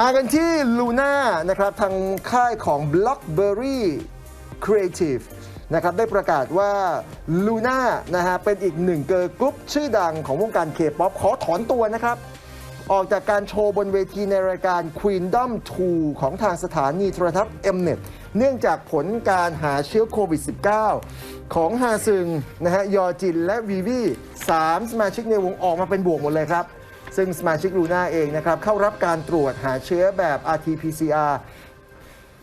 มากันที่ลูน่านะครับทางค่ายของ Blockberry Creative นะครับได้ประกาศว่าลูน่านะฮะเป็นอีกหนึ่งเกิร์ลกรุ๊ปชื่อดังของวงการเคป๊อปขอถอนตัวนะครับ ออกจากการโชว์บนเวทีในรายการ Queendom 2 ของทางสถานีโทรทัศน์ Mnet เนื่องจากผลการหาเชื้อโควิด -19 ของฮาซึงนะฮะยอจินและวีวีสามสมาชิกในวงออกมาเป็นบวกหมดเลยครับ ซึ่งสมาชิกลูน่าเองนะครับเข้ารับการตรวจหาเชื้อแบบ RT-PCR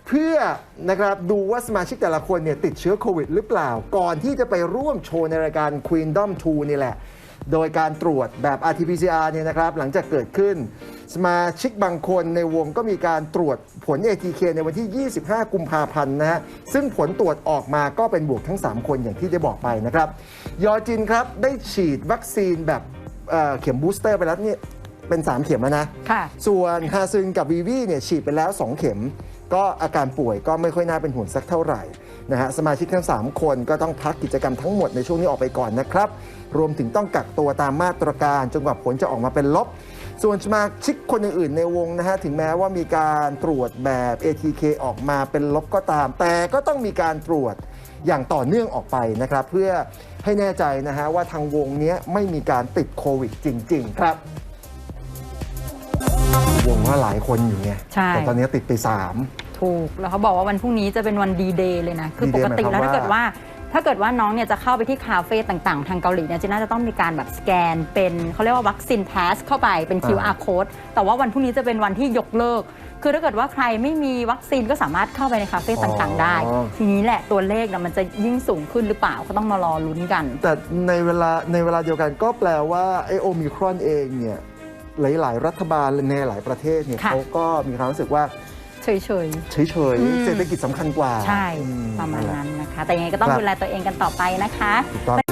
เพื่อนะครับดูว่าสมาชิกแต่ละคนเนี่ยติดเชื้อโควิดหรือเปล่า ก่อนที่จะไปร่วมโชว์ในรายการ Queendom 2 นี่แหละ โดยการตรวจแบบ RT-PCR เนี่ยนะครับหลังจากเกิดขึ้น สมาชิกบางคนในวงก็มีการตรวจผล ATK ในวันที่ 25 กุมภาพันธ์นะฮะซึ่งผลตรวจออกมาก็เป็นบวกทั้ง 3 คนอย่างที่ได้บอกไปนะครับยอจินครับได้ฉีดวัคซีนแบบ เอ่อเข็มบูสเตอร์ไปแล้วเนี่ยเป็น 3 เข็มแล้วนะ ค่ะ ส่วนฮาซึงกับวีวีเนี่ยฉีดไปแล้ว 2 เข็ม ก็อาการป่วยก็ไม่ค่อยน่าเป็นห่วงสักเท่าไหร่นะฮะสมาชิกทั้ง 3 คนก็ต้องพักกิจกรรมทั้งหมดในช่วงนี้ออกไปก่อนนะครับ รวมถึงต้องกักตัวตามมาตรการจนกว่าผลจะออกมาเป็นลบ ส่วนสมาชิกคนอื่นๆในวงนะฮะถึงแม้ว่ามีการตรวจแบบ ATK ออกมาเป็นลบก็ตาม แต่ก็ต้องมีการตรวจอย่างต่อเนื่องออกไปนะครับ เพื่อ ให้แน่ใจนะฮะว่าทางวงเนี้ยไม่มีการติดโควิดจริง ๆ ครับ วงว่าหลายคนอยู่ไงใช่ แต่ตอนนี้ติดไปสาม ถูก แล้วเขาบอกว่าวันพรุ่งนี้จะเป็นวันดีเดย์เลยนะ คือ D-Day ปกติแล้วหมายความถ้าเกิดว่าว่า ถ้าเกิดว่าน้องเนี่ยจะเข้าไปที่คาเฟ่ต่างๆ ทางเกาหลีเนี่ยจีน่าจะต้องมีการแบบสแกน เป็นเขาเรียกว่าวัคซีนพาสเข้าไปเป็น QR code แต่ว่าวันพรุ่งนี้จะเป็นวันที่ยกเลิก คือถ้าเกิดว่าใครไม่มีวัคซีนก็สามารถเข้าไปในคาเฟ่ต่างๆ ได้ทีนี้แหละตัวเลขนะมันจะยิ่งสูงขึ้นหรือเปล่าก็ต้องมารอลุ้นกัน แต่ในเวลาในเวลาเดียวกันก็แปลว่าไอโอมิครอนเองเนี่ยหลาย ๆ รัฐบาลในหลายประเทศเนี่ยค่ะ เขาก็มีความรู้สึกว่า เฉยเฉยอืม ๆเศรษฐกิจสำคัญกว่าๆ ใช่ อืประมาณแหลนั้นนะคะ แต่ยังไงก็ต้องครับดูแลตัวเองกันต่อไปนะคะ ถูกต้อง